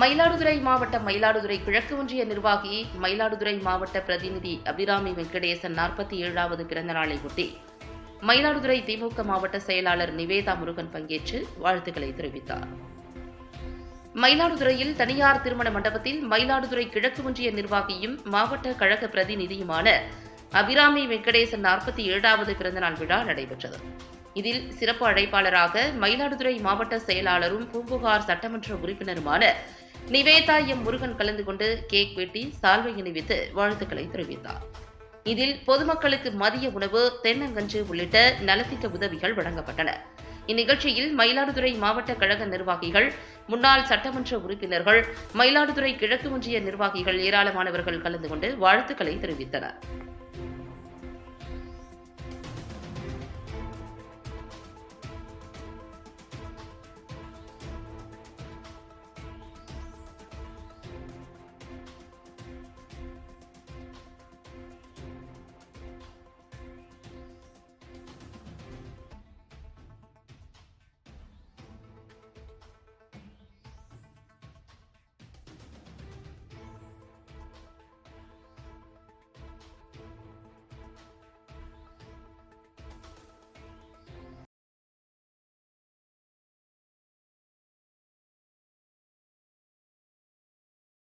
மயிலாடுதுறை மாவட்ட மயிலாடுதுறை கிழக்கு ஒன்றிய நிர்வாகி மயிலாடுதுறை மாவட்ட பிரதிநிதி அபிராமி வெங்கடேசன் நாற்பத்தி ஏழாவது பிறந்த நாளை ஒட்டி மயிலாடுதுறை திமுக மாவட்ட செயலாளர் நிவேதா முருகன் பங்கேற்று வாழ்த்துக்களை தெரிவித்தார். மயிலாடுதுறையில் தனியார் திருமண மண்டபத்தில் மயிலாடுதுறை கிழக்கு ஒன்றிய நிர்வாகியும் மாவட்ட கழக பிரதிநிதியுமான அபிராமி வெங்கடேசன் நாற்பத்தி ஏழாவது பிறந்தநாள் விழா நடைபெற்றது. இதில் சிறப்பு அழைப்பாளராக மயிலாடுதுறை மாவட்ட செயலாளரும் பூம்புகார் சட்டமன்ற உறுப்பினருமான நிவேதா எம் முருகன் கலந்து கொண்டு கேக் வெட்டி சால்வை இணைவித்து வாழ்த்துக்களை தெரிவித்தார். இதில் பொதுமக்களுக்கு மதிய உணவு தென்னங்கன்று உள்ளிட்ட நலத்திட்ட உதவிகள் வழங்கப்பட்டன. இந்நிகழ்ச்சியில் மயிலாடுதுறை மாவட்ட கழக நிர்வாகிகள் முன்னாள் சட்டமன்ற உறுப்பினர்கள் மயிலாடுதுறை கிழக்கு ஒன்றிய நிர்வாகிகள் ஏராளமானவர்கள் கலந்து கொண்டு வாழ்த்துக்களை தெரிவித்தனர்.